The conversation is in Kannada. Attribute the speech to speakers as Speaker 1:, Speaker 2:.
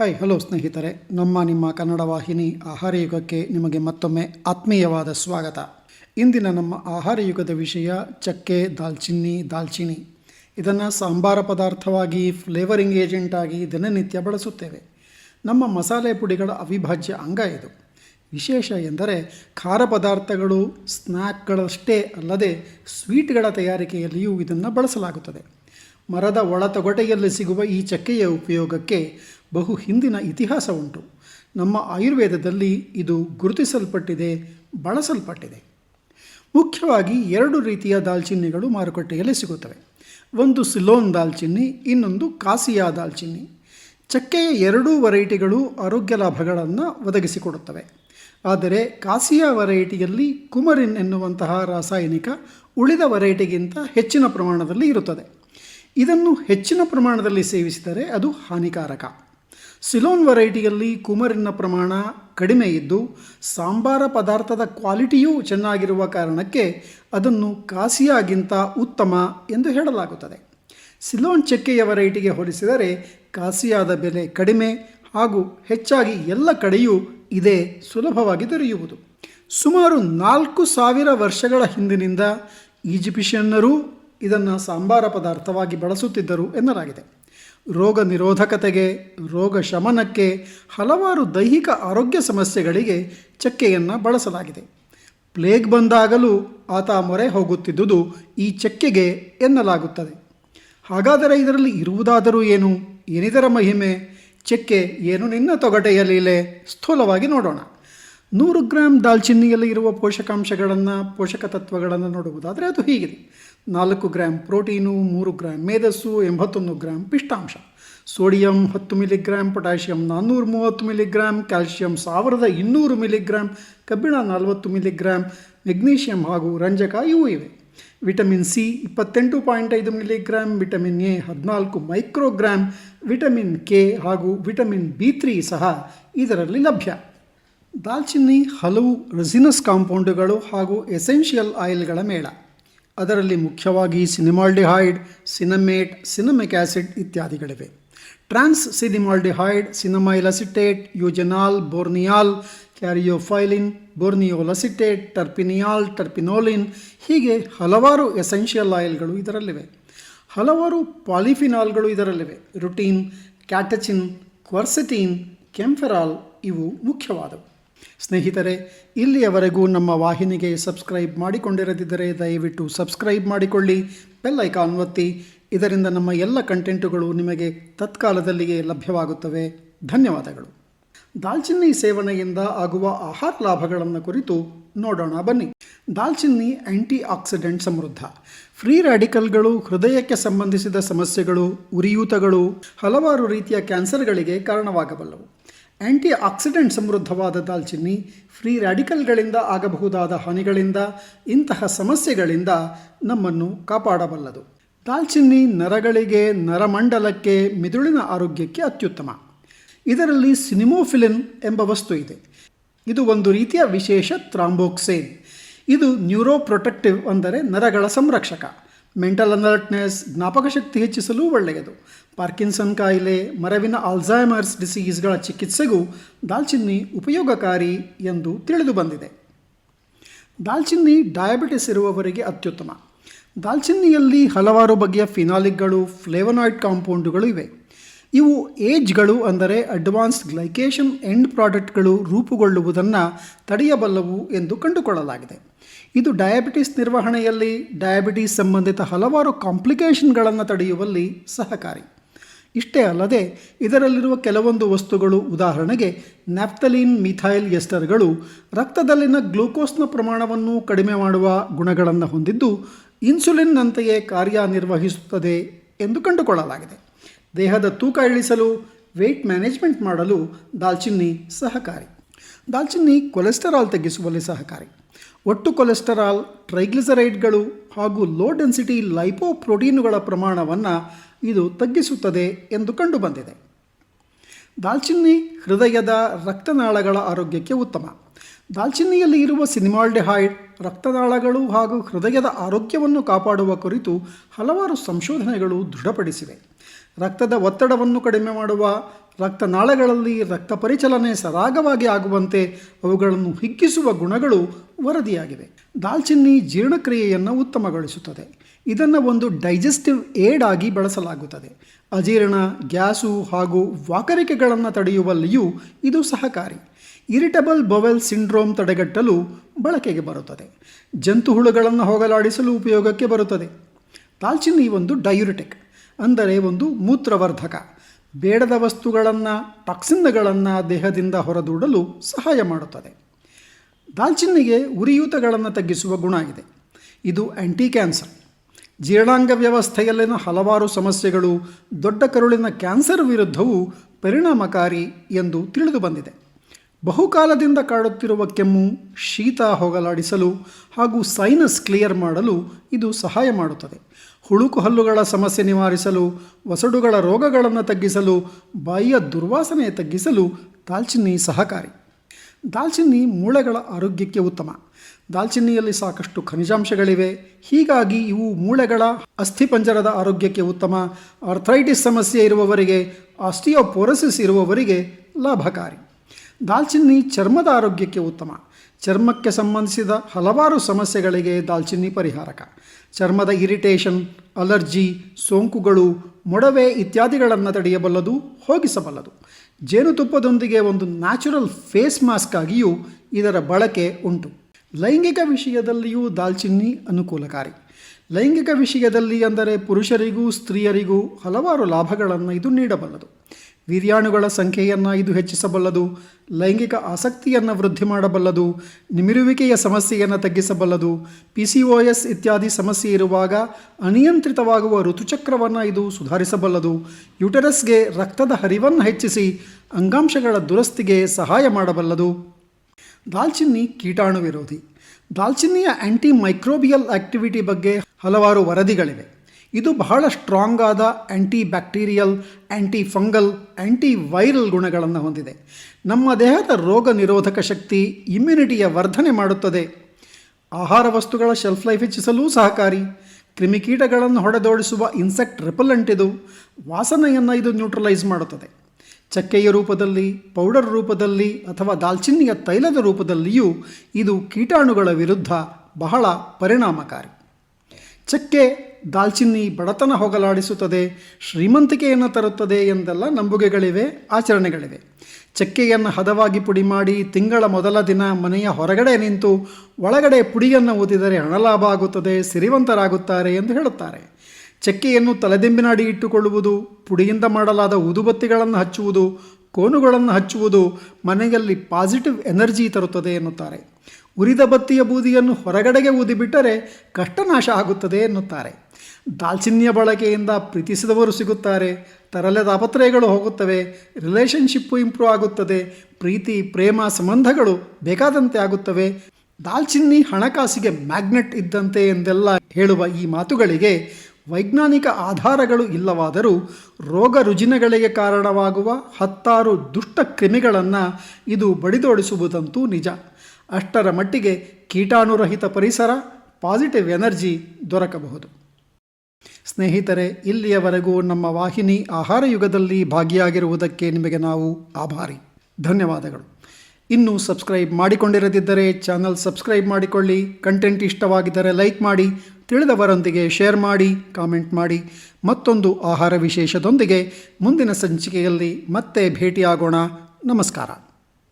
Speaker 1: ಹಾಯ್ ಹಲೋ ಸ್ನೇಹಿತರೆ. ನಮ್ಮ, ನಿಮ್ಮ ಕನ್ನಡ ವಾಹಿನಿ ಆಹಾರ ಯುಗಕ್ಕೆ ನಿಮಗೆ ಮತ್ತೊಮ್ಮೆ ಆತ್ಮೀಯವಾದ ಸ್ವಾಗತ. ಇಂದಿನ ನಮ್ಮ ಆಹಾರ ಯುಗದ ವಿಷಯ ಚಕ್ಕೆ, ದಾಲ್ಚಿನ್ನಿ ದಾಲ್ಚಿನಿ ಇದನ್ನು ಸಾಂಬಾರ ಪದಾರ್ಥವಾಗಿ ಫ್ಲೇವರಿಂಗ್ ಏಜೆಂಟ್ ಆಗಿ ದಿನನಿತ್ಯ ಬಳಸುತ್ತೇವೆ. ನಮ್ಮ ಮಸಾಲೆ ಪುಡಿಗಳ ಅವಿಭಾಜ್ಯ ಅಂಗ ಇದು. ವಿಶೇಷ ಎಂದರೆ ಖಾರ ಪದಾರ್ಥಗಳು ಸ್ನ್ಯಾಕ್ಗಳಷ್ಟೇ ಅಲ್ಲದೆ ಸ್ವೀಟ್ಗಳ ತಯಾರಿಕೆಯಲ್ಲಿಯೂ ಇದನ್ನು ಬಳಸಲಾಗುತ್ತದೆ. ಮರದ ಒಳತೊಗಟೆಯಲ್ಲಿ ಸಿಗುವ ಈ ಚಕ್ಕೆಯ ಉಪಯೋಗಕ್ಕೆ ಬಹು ಹಿಂದಿನ ಇತಿಹಾಸ ಉಂಟು ನಮ್ಮ ಆಯುರ್ವೇದದಲ್ಲಿ ಇದು ಗುರುತಿಸಲ್ಪಟ್ಟಿದೆ, ಬಳಸಲ್ಪಟ್ಟಿದೆ. ಮುಖ್ಯವಾಗಿ ಎರಡು ರೀತಿಯ ದಾಲ್ಚಿನ್ನಿಗಳು ಮಾರುಕಟ್ಟೆಯಲ್ಲಿ ಸಿಗುತ್ತವೆ. ಒಂದು ಸಿಲೋನ್ ದಾಲ್ಚಿನ್ನಿ, ಇನ್ನೊಂದು ಕಾಸಿಯಾ ದಾಲ್ಚಿನ್ನಿ. ಚಕ್ಕೆಯ ಎರಡೂ ವೆರೈಟಿಗಳು ಆರೋಗ್ಯ ಲಾಭಗಳನ್ನು ಒದಗಿಸಿಕೊಡುತ್ತವೆ. ಆದರೆ ಕಾಸಿಯಾ ವೆರೈಟಿಯಲ್ಲಿ ಕುಮರಿನ್ ಎನ್ನುವಂತಹ ರಾಸಾಯನಿಕ ಉಳಿದ ವೆರೈಟಿಗಿಂತ ಹೆಚ್ಚಿನ ಪ್ರಮಾಣದಲ್ಲಿ ಇರುತ್ತದೆ. ಇದನ್ನು ಹೆಚ್ಚಿನ ಪ್ರಮಾಣದಲ್ಲಿ ಸೇವಿಸಿದರೆ ಅದು ಹಾನಿಕಾರಕ. ಸಿಲೋನ್ ವೆರೈಟಿಯಲ್ಲಿ ಕುಮರಿನ ಪ್ರಮಾಣ ಕಡಿಮೆ ಇದ್ದು, ಸಾಂಬಾರ ಪದಾರ್ಥದ ಕ್ವಾಲಿಟಿಯೂ ಚೆನ್ನಾಗಿರುವ ಕಾರಣಕ್ಕೆ ಅದನ್ನು ಕಾಸಿಯಾಗಿಂತ ಉತ್ತಮ ಎಂದು ಹೇಳಲಾಗುತ್ತದೆ. ಸಿಲೋನ್ ಚಕ್ಕೆಯ ವೆರೈಟಿಗೆ ಹೋಲಿಸಿದರೆ ಕಾಸಿಯಾದ ಬೆಲೆ ಕಡಿಮೆ ಹಾಗೂ ಹೆಚ್ಚಾಗಿ ಎಲ್ಲ ಕಡೆಯೂ ಇದೇ ಸುಲಭವಾಗಿ ದೊರೆಯುವುದು. ಸುಮಾರು ನಾಲ್ಕು ಸಾವಿರ ವರ್ಷಗಳ ಹಿಂದಿನಿಂದ ಈಜಿಪ್ಷಿಯನ್ನರೂ ಇದನ್ನು ಸಾಂಬಾರ ಪದಾರ್ಥವಾಗಿ ಬಳಸುತ್ತಿದ್ದರು ಎನ್ನಲಾಗಿದೆ. ರೋಗ ನಿರೋಧಕತೆಗೆ, ರೋಗ ಶಮನಕ್ಕೆ ಹಲವಾರು ದೈಹಿಕ ಆರೋಗ್ಯ ಸಮಸ್ಯೆಗಳಿಗೆ ಚಕ್ಕೆಯನ್ನು ಬಳಸಲಾಗಿದೆ. ಪ್ಲೇಗ್ ಬಂದಾಗಲೂ ಆತ ಮೊರೆ ಹೋಗುತ್ತಿದ್ದುದು ಈ ಚಕ್ಕೆಗೆ ಎನ್ನಲಾಗುತ್ತದೆ. ಹಾಗಾದರೆ ಇದರಲ್ಲಿ ಇರುವುದಾದರೂ ಏನು? ಏನಿದರ ಮಹಿಮೆ? ಚಕ್ಕೆ ಏನು ನಿನ್ನ ತೊಗಟೆಯಲ್ಲಿಲೆ? ಲೀಲೆ ಸ್ಥೂಲವಾಗಿ ನೋಡೋಣ. ನೂರು ಗ್ರಾಮ್ ದಾಲ್ಚಿನ್ನಿಯಲ್ಲಿ ಇರುವ ಪೋಷಕಾಂಶಗಳನ್ನು ಪೋಷಕ ತತ್ವಗಳನ್ನು ನೋಡುವುದಾದರೆ ಅದು ಹೀಗಿದೆ. ನಾಲ್ಕು ಗ್ರಾಮ್ ಪ್ರೋಟೀನು, ಮೂರು ಗ್ರಾಮ್ ಮೇಧಸ್ಸು, ಎಂಬತ್ತೊಂದು ಗ್ರಾಮ್ ಪಿಷ್ಟಾಂಶ. ಸೋಡಿಯಂ ಹತ್ತು ಮಿಲಿಗ್ರಾಮ್ ಪೊಟ್ಯಾಷಿಯಂ ನಾನ್ನೂರ ಮೂವತ್ತು ಮಿಲಿಗ್ರಾಮ್ ಕ್ಯಾಲ್ಶಿಯಂ ಸಾವಿರದ ಇನ್ನೂರು ಮಿಲಿಗ್ರಾಮ್ ಕಬ್ಬಿಣ ನಲವತ್ತು ಮಿಲಿಗ್ರಾಮ್ ಮೆಗ್ನೀಷಿಯಂ ಹಾಗೂ ರಂಜಕ ಇವು. ಇವೆ ವಿಟಮಿನ್ ಸಿ ಇಪ್ಪತ್ತೆಂಟು ಪಾಯಿಂಟ್ ಐದು ಮಿಲಿಗ್ರಾಮ್ ವಿಟಮಿನ್ ಎ ಹದಿನಾಲ್ಕು ಮೈಕ್ರೋಗ್ರಾಮ್ ವಿಟಮಿನ್ ಕೆ ಹಾಗೂ ವಿಟಮಿನ್ ಬಿ ತ್ರೀ ಸಹ ಇದರಲ್ಲಿ ಲಭ್ಯ. ದಾಲ್ಚಿನ್ನಿ, ಹಲವು ರೆಸಿನಸ್ ಕಾಂಪೌಂಡುಗಳು ಹಾಗೂ ಎಸೆನ್ಷಿಯಲ್ ಆಯಿಲ್ಗಳ ಮೇಳ. ಅದರಲ್ಲಿ ಮುಖ್ಯವಾಗಿ ಸಿನಿಮಾಲ್ಡಿಹೈಡ್, ಸಿನಮೇಟ್ ಸಿನಮಿಕ್ ಆ್ಯಸಿಡ್ ಇತ್ಯಾದಿಗಳಿವೆ. ಟ್ರಾನ್ಸ್ ಸಿನಿಮಾಲ್ಡಿಹೈಡ್, ಸಿನಮೈಲಸಿಟೇಟ್, ಯುಜೆನಾಲ್, ಬೋರ್ನಿಯಾಲ್, ಕ್ಯಾರಿಯೋಫೈಲಿನ್, ಬೋರ್ನಿಯೋಲಸಿಟೇಟ್, ಟರ್ಪಿನಿಯಾಲ್, ಟರ್ಪಿನೋಲಿನ್ ಹೀಗೆ ಹಲವಾರು ಎಸೆನ್ಷಿಯಲ್ ಆಯಿಲ್ಗಳು ಇದರಲ್ಲಿವೆ. ಹಲವಾರು ಪಾಲಿಫಿನಾಲ್ಗಳು ಇದರಲ್ಲಿವೆ. ರುಟೀನ್, ಕ್ಯಾಟಚಿನ್, ಕ್ವರ್ಸಿಟೀನ್, ಕೆಂಫೆರಾಲ್ ಇವು ಮುಖ್ಯವಾದವು. ಸ್ನೇಹಿತರೆ, ಇಲ್ಲಿಯವರೆಗೂ ನಮ್ಮ ವಾಹಿನಿಗೆ ಸಬ್ಸ್ಕ್ರೈಬ್ ಮಾಡಿಕೊಂಡಿರದಿದ್ದರೆ ದಯವಿಟ್ಟು ಸಬ್ಸ್ಕ್ರೈಬ್ ಮಾಡಿಕೊಳ್ಳಿ, ಬೆಲ್ ಐಕಾನ್ ಒತ್ತಿ. ಇದರಿಂದ ನಮ್ಮ ಎಲ್ಲ ಕಂಟೆಂಟುಗಳು ನಿಮಗೆ ತತ್ಕಾಲದಲ್ಲಿಯೇ ಲಭ್ಯವಾಗುತ್ತವೆ. ಧನ್ಯವಾದಗಳು. ದಾಲ್ಚಿನ್ನಿ ಸೇವನೆಯಿಂದ ಆಗುವ ಆಹಾರ ಲಾಭಗಳನ್ನು ಕುರಿತು ನೋಡೋಣ ಬನ್ನಿ. ದಾಲ್ಚಿನ್ನಿ ಆಂಟಿ ಆಕ್ಸಿಡೆಂಟ್ ಸಮೃದ್ಧ. ಫ್ರೀ ರ್ಯಾಡಿಕಲ್ಗಳು ಹೃದಯಕ್ಕೆ ಸಂಬಂಧಿಸಿದ ಸಮಸ್ಯೆಗಳು, ಉರಿಯೂತಗಳು, ಹಲವಾರು ರೀತಿಯ ಕ್ಯಾನ್ಸರ್ಗಳಿಗೆ ಕಾರಣವಾಗಬಲ್ಲವು. ಆಂಟಿ ಆಕ್ಸಿಡೆಂಟ್ ಸಮೃದ್ಧವಾದ ದಾಲ್ಚಿನ್ನಿ, ಫ್ರೀ ರ್ಯಾಡಿಕಲ್ಗಳಿಂದ ಆಗಬಹುದಾದ ಹಾನಿಗಳಿಂದ, ಇಂತಹ ಸಮಸ್ಯೆಗಳಿಂದ ನಮ್ಮನ್ನು ಕಾಪಾಡಬಲ್ಲದು. ದಾಲ್ಚಿನ್ನಿ ನರಗಳಿಗೆ, ನರಮಂಡಲಕ್ಕೆ, ಮಿದುಳಿನ ಆರೋಗ್ಯಕ್ಕೆ ಅತ್ಯುತ್ತಮ. ಇದರಲ್ಲಿ ಸಿನಿಮೋಫಿಲಿನ್ ಎಂಬ ವಸ್ತು ಇದೆ. ಇದು ಒಂದು ರೀತಿಯ ವಿಶೇಷ ಥ್ರಾಂಬೋಕ್ಸೇನ್. ಇದು ನ್ಯೂರೋಪ್ರೊಟೆಕ್ಟಿವ್ ಅಂದರೆ ನರಗಳ ಸಂರಕ್ಷಕ. ಮೆಂಟಲ್ ಅಲರ್ಟ್ನೆಸ್ ಜ್ಞಾಪಕ ಶಕ್ತಿ ಹೆಚ್ಚಿಸಲು ಒಳ್ಳೆಯದು. ಪಾರ್ಕಿನ್ಸನ್ ಕಾಯಿಲೆ, ಮರವಿನ ಆಲ್ಝೈಮರ್ಸ್ ಡಿಸೀಸ್ಗಳ ಚಿಕಿತ್ಸೆಗೂ ದಾಲ್ಚಿನ್ನಿ ಉಪಯೋಗಕಾರಿ ಎಂದು ತಿಳಿದು ಬಂದಿದೆ. ದಾಲ್ಚಿನ್ನಿ ಡಯಾಬಿಟಿಸ್ ಇರುವವರಿಗೆ ಅತ್ಯುತ್ತಮ. ದಾಲ್ಚಿನ್ನಿಯಲ್ಲಿ ಹಲವಾರು ಬಗೆಯ ಫಿನಾಲಿಕ್ಗಳು ಫ್ಲೇವನಾಯ್ಡ್ ಕಾಂಪೌಂಡುಗಳು ಇವೆ. ಇವು ಏಜ್ಗಳು ಅಂದರೆ ಅಡ್ವಾನ್ಸ್ಡ್ ಗ್ಲೈಕೇಷನ್ ಎಂಡ್ ಪ್ರಾಡಕ್ಟ್ಗಳು ರೂಪುಗೊಳ್ಳುವುದನ್ನು ತಡೆಯಬಲ್ಲವು ಎಂದು ಕಂಡುಕೊಳ್ಳಲಾಗಿದೆ. ಇದು ಡಯಾಬಿಟಿಸ್ ನಿರ್ವಹಣೆಯಲ್ಲಿ ಡಯಾಬಿಟಿಸ್ ಸಂಬಂಧಿತ ಹಲವಾರು ಕಾಂಪ್ಲಿಕೇಶನ್ಗಳನ್ನು ತಡೆಯುವಲ್ಲಿ ಸಹಕಾರಿ. ಇಷ್ಟೇ ಅಲ್ಲದೆ, ಇದರಲ್ಲಿರುವ ಕೆಲವೊಂದು ವಸ್ತುಗಳು, ಉದಾಹರಣೆಗೆ ನ್ಯಾಪ್ತಲೀನ್ ಮಿಥೈಲ್ ಎಸ್ಟರ್ಗಳು ರಕ್ತದಲ್ಲಿನ ಗ್ಲೂಕೋಸ್ನ ಪ್ರಮಾಣವನ್ನು ಕಡಿಮೆ ಮಾಡುವ ಗುಣಗಳನ್ನು ಹೊಂದಿದ್ದು, ಇನ್ಸುಲಿನ್ನಂತೆಯೇ ಕಾರ್ಯನಿರ್ವಹಿಸುತ್ತದೆ ಎಂದು ಕಂಡುಕೊಳ್ಳಲಾಗಿದೆ. ದೇಹದ ತೂಕ ಇಳಿಸಲು ವೆಯ್ಟ್ ಮ್ಯಾನೇಜ್ಮೆಂಟ್ ಮಾಡಲು ದಾಲ್ಚಿನ್ನಿ ಸಹಕಾರಿ. ದಾಲ್ಚಿನ್ನಿ ಕೊಲೆಸ್ಟರಾಲ್ ತಗ್ಗಿಸುವಲ್ಲಿ ಸಹಕಾರಿ. ಒಟ್ಟು ಕೊಲೆಸ್ಟರಾಲ್ ಟ್ರೈಗ್ಲಿಸರೈಡ್ಗಳು ಹಾಗೂ ಲೋ ಡೆನ್ಸಿಟಿ ಲೈಪೋ ಪ್ರೋಟೀನುಗಳ ಪ್ರಮಾಣವನ್ನು ಇದು ತಗ್ಗಿಸುತ್ತದೆ ಎಂದು ಕಂಡುಬಂದಿದೆ. ದಾಲ್ಚಿನ್ನಿ ಹೃದಯದ ರಕ್ತನಾಳಗಳ ಆರೋಗ್ಯಕ್ಕೆ ಉತ್ತಮ. ದಾಲ್ಚಿನ್ನಿಯಲ್ಲಿ ಇರುವ ಸಿನಿಮಾಲ್ಡಿಹೈಡ್, ರಕ್ತನಾಳಗಳು ಹಾಗೂ ಹೃದಯದ ಆರೋಗ್ಯವನ್ನು ಕಾಪಾಡುವ ಕುರಿತು ಹಲವಾರು ಸಂಶೋಧನೆಗಳು ದೃಢಪಡಿಸಿವೆ. ರಕ್ತದ ಒತ್ತಡವನ್ನು ಕಡಿಮೆ ಮಾಡುವ ರಕ್ತನಾಳಗಳಲ್ಲಿ ರಕ್ತ ಪರಿಚಲನೆ ಸರಾಗವಾಗಿ ಆಗುವಂತೆ ಅವುಗಳನ್ನು ಹಿಗ್ಗಿಸುವ ಗುಣಗಳು ವರದಿಯಾಗಿವೆ. ದಾಲ್ಚಿನ್ನಿ ಜೀರ್ಣಕ್ರಿಯೆಯನ್ನು ಉತ್ತಮಗೊಳಿಸುತ್ತದೆ. ಇದನ್ನು ಒಂದು ಡೈಜೆಸ್ಟಿವ್ ಏಡ್ ಆಗಿ ಬಳಸಲಾಗುತ್ತದೆ. ಅಜೀರ್ಣ, ಗ್ಯಾಸು ಹಾಗೂ ವಾಕರಿಕೆಗಳನ್ನು ತಡೆಯುವಲ್ಲಿಯೂ ಇದು ಸಹಕಾರಿ. ಇರಿಟಬಲ್ ಬೊವೆಲ್ ಸಿಂಡ್ರೋಮ್ ತಡೆಗಟ್ಟಲು ಬಳಕೆಗೆ ಬರುತ್ತದೆ. ಜಂತು ಹುಳುಗಳನ್ನು ಹೋಗಲಾಡಿಸಲು ಉಪಯೋಗಕ್ಕೆ ಬರುತ್ತದೆ. ದಾಲ್ಚಿನ್ನಿ ಒಂದು ಡಯೂರಿಟಿಕ್, ಅಂದರೆ ಒಂದು ಮೂತ್ರವರ್ಧಕ. ಬೇಡದ ವಸ್ತುಗಳನ್ನು ಟಾಕ್ಸಿನ್ಗಳನ್ನು ದೇಹದಿಂದ ಹೊರದೂಡಲು ಸಹಾಯ ಮಾಡುತ್ತದೆ. ದಾಲ್ಚಿನ್ನಿಗೆ ಉರಿಯೂತಗಳನ್ನು ತಗ್ಗಿಸುವ ಗುಣ ಇದೆ. ಇದು ಆ್ಯಂಟಿ ಕ್ಯಾನ್ಸರ್ ಜೀರ್ಣಾಂಗ ವ್ಯವಸ್ಥೆಯಲ್ಲಿನ ಹಲವಾರು ಸಮಸ್ಯೆಗಳು ದೊಡ್ಡ ಕರುಳಿನ ಕ್ಯಾನ್ಸರ್ ವಿರುದ್ಧವೂ ಪರಿಣಾಮಕಾರಿ ಎಂದು ತಿಳಿದು ಬಂದಿದೆ. ಬಹುಕಾಲದಿಂದ ಕಾಡುತ್ತಿರುವ ಕೆಮ್ಮು, ಶೀತ ಹೋಗಲಾಡಿಸಲು ಹಾಗೂ ಸೈನಸ್ ಕ್ಲಿಯರ್ ಮಾಡಲು ಇದು ಸಹಾಯ ಮಾಡುತ್ತದೆ. ಹುಳುಕು ಹಲ್ಲುಗಳ ಸಮಸ್ಯೆ ನಿವಾರಿಸಲು, ವಸಡುಗಳ ರೋಗಗಳನ್ನು ತಗ್ಗಿಸಲು, ಬಾಯಿಯ ದುರ್ವಾಸನೆ ತಗ್ಗಿಸಲು ದಾಲ್ಚಿನ್ನಿ ಸಹಕಾರಿ. ದಾಲ್ಚಿನ್ನಿ ಮೂಳೆಗಳ ಆರೋಗ್ಯಕ್ಕೆ ಉತ್ತಮ. ದಾಲ್ಚಿನ್ನಿಯಲ್ಲಿ ಸಾಕಷ್ಟು ಖನಿಜಾಂಶಗಳಿವೆ. ಹೀಗಾಗಿ ಇವು ಮೂಳೆಗಳ ಅಸ್ಥಿಪಂಜರದ ಆರೋಗ್ಯಕ್ಕೆ ಉತ್ತಮ. ಆರ್ಥ್ರೈಟಿಸ್ ಸಮಸ್ಯೆ ಇರುವವರಿಗೆ, ಆಸ್ಟಿಯೋಪೊರಸಿಸ್ ಇರುವವರಿಗೆ ಲಾಭಕಾರಿ. ದಾಲ್ಚಿನ್ನಿ ಚರ್ಮದ ಆರೋಗ್ಯಕ್ಕೆ ಉತ್ತಮ. ಚರ್ಮಕ್ಕೆ ಸಂಬಂಧಿಸಿದ ಹಲವಾರು ಸಮಸ್ಯೆಗಳಿಗೆ ದಾಲ್ಚಿನ್ನಿ ಪರಿಹಾರಕ. ಚರ್ಮದ ಇರಿಟೇಷನ್, ಅಲರ್ಜಿ, ಸೋಂಕುಗಳು, ಮೊಡವೆ ಇತ್ಯಾದಿಗಳನ್ನು ತಡೆಯಬಲ್ಲದು, ಹೋಗಿಸಬಲ್ಲದು. ಜೇನುತುಪ್ಪದೊಂದಿಗೆ ಒಂದು ನ್ಯಾಚುರಲ್ ಫೇಸ್ ಮಾಸ್ಕ್ ಆಗಿಯೂ ಇದರ ಬಳಕೆ ಉಂಟು. ಲೈಂಗಿಕ ವಿಷಯದಲ್ಲಿಯೂ ದಾಲ್ಚಿನ್ನಿ ಅನುಕೂಲಕಾರಿ. ಲೈಂಗಿಕ ವಿಷಯದಲ್ಲಿ ಅಂದರೆ ಪುರುಷರಿಗೂ, ಸ್ತ್ರೀಯರಿಗೂ ಹಲವಾರು ಲಾಭಗಳನ್ನು ಇದು ನೀಡಬಲ್ಲದು. ವೀರ್ಯಾಣುಗಳ ಸಂಖ್ಯೆಯನ್ನು ಇದು ಹೆಚ್ಚಿಸಬಲ್ಲದು, ಲೈಂಗಿಕ ಆಸಕ್ತಿಯನ್ನು ವೃದ್ಧಿ ಮಾಡಬಲ್ಲದು, ನಿಮಿರುವಿಕೆಯ ಸಮಸ್ಯೆಯನ್ನು ತಗ್ಗಿಸಬಲ್ಲದು ಪಿ ಸಿ ಒ ಎಸ್ ಇತ್ಯಾದಿ ಸಮಸ್ಯೆ ಇರುವಾಗ ಅನಿಯಂತ್ರಿತವಾಗುವ ಋತುಚಕ್ರವನ್ನು ಇದು ಸುಧಾರಿಸಬಲ್ಲದು. ಯುಟರಸ್ಗೆ ರಕ್ತದ ಹರಿವನ್ನು ಹೆಚ್ಚಿಸಿ ಅಂಗಾಂಶಗಳ ದುರಸ್ತಿಗೆ ಸಹಾಯ ಮಾಡಬಲ್ಲದು. ದಾಲ್ಚಿನ್ನಿ ಕೀಟಾಣು ವಿರೋಧಿ. ದಾಲ್ಚಿನ್ನಿಯ ಆ್ಯಂಟಿ ಮೈಕ್ರೋಬಿಯಲ್ ಆಕ್ಟಿವಿಟಿ ಬಗ್ಗೆ ಹಲವಾರು ವರದಿಗಳಿವೆ. ಇದು ಬಹಳ ಸ್ಟ್ರಾಂಗ್ ಆದ antibacterial antifungal antiviral ಗುಣಗಳನ್ನು ಹೊಂದಿದೆ. ನಮ್ಮ ದೇಹದ ರೋಗ ನಿರೋಧಕ ಶಕ್ತಿ ಇಮ್ಯುನಿಟಿಯ ವರ್ಧನೆ ಮಾಡುತ್ತದೆ. ಆಹಾರ ವಸ್ತುಗಳ ಶೆಲ್ಫ್ ಲೈಫ್ ಹೆಚ್ಚಿಸಲು ಸಹಕಾರಿ. ಕ್ರಿಮಿಕೀಟಗಳನ್ನು ಹೊಡೆದೋಡಿಸುವ ಇನ್ಸೆಕ್ಟ್ ರೆಪಲೆಂಟ್ ಇದು. ವಾಸನೆಯನ್ನು ಇದು ನ್ಯೂಟ್ರಲೈಸ್ ಮಾಡುತ್ತದೆ. ಚಕ್ಕೆಯ ರೂಪದಲ್ಲಿ ಪೌಡರ್ ರೂಪದಲ್ಲಿ ಅಥವಾ ದಾಲ್ಚಿನ್ನಿಯ ತೈಲದ ರೂಪದಲ್ಲಿಯೂ ಇದು ಕೀಟಾಣುಗಳ ವಿರುದ್ಧ ಬಹಳ ಪರಿಣಾಮಕಾರಿ. ಚಕ್ಕೆ ದಾಲ್ಚಿನ್ನಿ ಬಡತನ ಹೋಗಲಾಡಿಸುತ್ತದೆ, ಶ್ರೀಮಂತಿಕೆಯನ್ನು ತರುತ್ತದೆ ಎಂದೆಲ್ಲ ನಂಬುಗೆಗಳಿವೆ, ಆಚರಣೆಗಳಿವೆ. ಚಕ್ಕೆಯನ್ನು ಹದವಾಗಿ ಪುಡಿ ಮಾಡಿ ತಿಂಗಳ ಮೊದಲ ದಿನ ಮನೆಯ ಹೊರಗಡೆ ನಿಂತು ಒಳಗಡೆ ಪುಡಿಯನ್ನು ಊದಿದರೆ ಹಣಲಾಭ ಆಗುತ್ತದೆ, ಸಿರಿವಂತರಾಗುತ್ತಾರೆ ಎಂದು ಹೇಳುತ್ತಾರೆ. ಚಕ್ಕೆಯನ್ನು ತಲೆದಿಂಬಿನಾಡಿ ಇಟ್ಟುಕೊಳ್ಳುವುದು, ಪುಡಿಯಿಂದ ಮಾಡಲಾದ ಊದುಬತ್ತಿಗಳನ್ನು ಹಚ್ಚುವುದು, ಕೋನುಗಳನ್ನು ಹಚ್ಚುವುದು ಮನೆಯಲ್ಲಿ ಪಾಸಿಟಿವ್ ಎನರ್ಜಿ ತರುತ್ತದೆ ಎನ್ನುತ್ತಾರೆ. ಉರಿದ ಬತ್ತಿಯ ಬೂದಿಯನ್ನು ಹೊರಗಡೆಗೆ ಊದಿಬಿಟ್ಟರೆ ಕಷ್ಟನಾಶ ಆಗುತ್ತದೆ ಎನ್ನುತ್ತಾರೆ. ದಾಲ್ಚಿನ್ನಿಯ ಬಳಕೆಯಿಂದ ಪ್ರೀತಿಸಿದವರು ಸಿಗುತ್ತಾರೆ. ತರಲೆ ತಾಪತ್ರಯಗಳು ಹೋಗುತ್ತವೆ. ರಿಲೇಷನ್ಶಿಪ್ಪು ಇಂಪ್ರೂವ್ ಆಗುತ್ತದೆ. ಪ್ರೀತಿ, ಪ್ರೇಮ, ಸಂಬಂಧಗಳು ಬೇಕಾದಂತೆ ಆಗುತ್ತವೆ. ದಾಲ್ಚಿನ್ನಿ ಹಣಕಾಸಿಗೆ ಮ್ಯಾಗ್ನೆಟ್ ಇದ್ದಂತೆ ಎಂದೆಲ್ಲ ಹೇಳುವ ಈ ಮಾತುಗಳಿಗೆ ವೈಜ್ಞಾನಿಕ ಆಧಾರಗಳು ಇಲ್ಲವಾದರೂ ರೋಗ ರುಜಿನಗಳಿಗೆ ಕಾರಣವಾಗುವ ಹತ್ತಾರು ದುಷ್ಟ ಕ್ರಿಮಿಗಳನ್ನು ಇದು ಬಡಿದೋಡಿಸುವುದಂತೂ ನಿಜ. ಅಷ್ಟರ ಮಟ್ಟಿಗೆ ಕೀಟಾಣುರಹಿತ ಪರಿಸರ ಪಾಸಿಟಿವ್ ಎನರ್ಜಿ ದೊರಕಬಹುದು. ಸ್ನೇಹಿತರೆ, ಇಲ್ಲಿಯವರೆಗೂ ನಮ್ಮ ವಾಹಿನಿ ಆಹಾರ ಯುಗದಲ್ಲಿ ಭಾಗಿಯಾಗಿರುವುದಕ್ಕೆ ನಿಮಗೆ ನಾವು ಆಭಾರಿ. ಧನ್ಯವಾದಗಳು. ಇನ್ನು ಸಬ್ಸ್ಕ್ರೈಬ್ ಮಾಡಿಕೊಂಡಿರದಿದ್ದರೆ ಚಾನಲ್ ಸಬ್ಸ್ಕ್ರೈಬ್ ಮಾಡಿಕೊಳ್ಳಿ, ಕಂಟೆಂಟ್ ಇಷ್ಟವಾಗಿದ್ದರೆ ಲೈಕ್ ಮಾಡಿ, ತಿಳಿದವರೊಂದಿಗೆ ಶೇರ್ ಮಾಡಿ, ಕಾಮೆಂಟ್ ಮಾಡಿ. ಮತ್ತೊಂದು ಆಹಾರ ವಿಶೇಷದೊಂದಿಗೆ ಮುಂದಿನ ಸಂಚಿಕೆಯಲ್ಲಿ ಮತ್ತೆ ಭೇಟಿಯಾಗೋಣ. ನಮಸ್ಕಾರ.